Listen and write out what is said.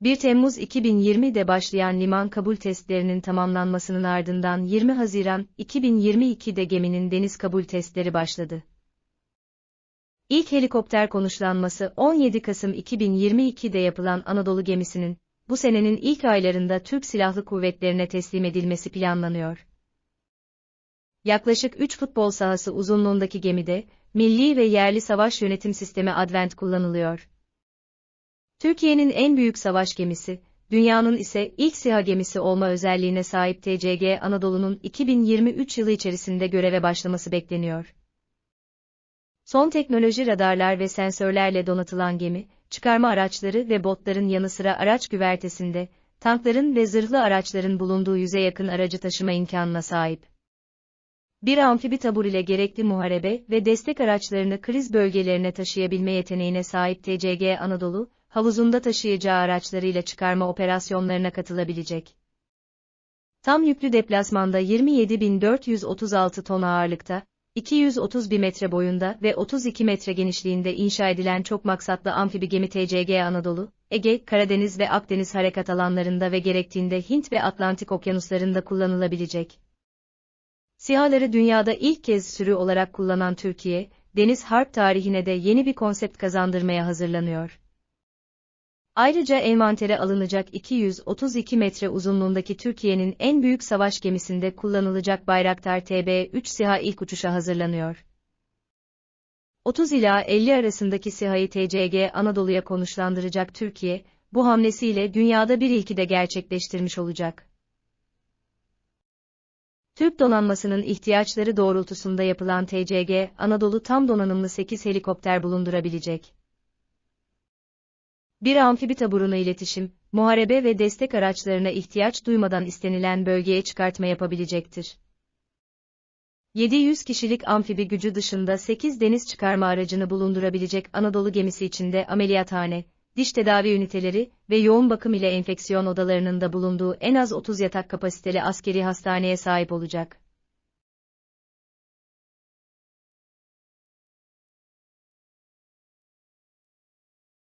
1 Temmuz 2020'de başlayan liman kabul testlerinin tamamlanmasının ardından 20 Haziran 2022'de geminin deniz kabul testleri başladı. İlk helikopter konuşlanması 17 Kasım 2022'de yapılan Anadolu gemisinin, bu senenin ilk aylarında Türk Silahlı Kuvvetlerine teslim edilmesi planlanıyor. Yaklaşık 3 futbol sahası uzunluğundaki gemide, milli ve yerli savaş yönetim sistemi Advent kullanılıyor. Türkiye'nin en büyük savaş gemisi, dünyanın ise ilk SİHA gemisi olma özelliğine sahip TCG Anadolu'nun 2023 yılı içerisinde göreve başlaması bekleniyor. Son teknoloji radarlar ve sensörlerle donatılan gemi, çıkarma araçları ve botların yanı sıra araç güvertesinde, tankların ve zırhlı araçların bulunduğu yüze yakın aracı taşıma imkanına sahip. Bir amfibi tabur ile gerekli muharebe ve destek araçlarını kriz bölgelerine taşıyabilme yeteneğine sahip TCG Anadolu, havuzunda taşıyacağı araçlarıyla çıkarma operasyonlarına katılabilecek. Tam yüklü deplasmanda 27.436 ton ağırlıkta, 231 metre boyunda ve 32 metre genişliğinde inşa edilen çok maksatlı amfibi gemi TCG Anadolu, Ege, Karadeniz ve Akdeniz harekat alanlarında ve gerektiğinde Hint ve Atlantik okyanuslarında kullanılabilecek. SİHA'ları dünyada ilk kez sürü olarak kullanan Türkiye, deniz harp tarihine de yeni bir konsept kazandırmaya hazırlanıyor. Ayrıca envantere alınacak 232 metre uzunluğundaki Türkiye'nin en büyük savaş gemisinde kullanılacak Bayraktar TB3 SİHA ilk uçuşa hazırlanıyor. 30 ila 50 arasındaki SİHA'yı TCG Anadolu'ya konuşlandıracak Türkiye, bu hamlesiyle dünyada bir ilki de gerçekleştirmiş olacak. Türk donanmasının ihtiyaçları doğrultusunda yapılan TCG, Anadolu tam donanımlı 8 helikopter bulundurabilecek. Bir amfibi taburuna iletişim, muharebe ve destek araçlarına ihtiyaç duymadan istenilen bölgeye çıkartma yapabilecektir. 700 kişilik amfibi gücü dışında 8 deniz çıkarma aracını bulundurabilecek Anadolu gemisi içinde ameliyathane, diş tedavi üniteleri ve yoğun bakım ile enfeksiyon odalarının da bulunduğu en az 30 yatak kapasiteli askeri hastaneye sahip olacak.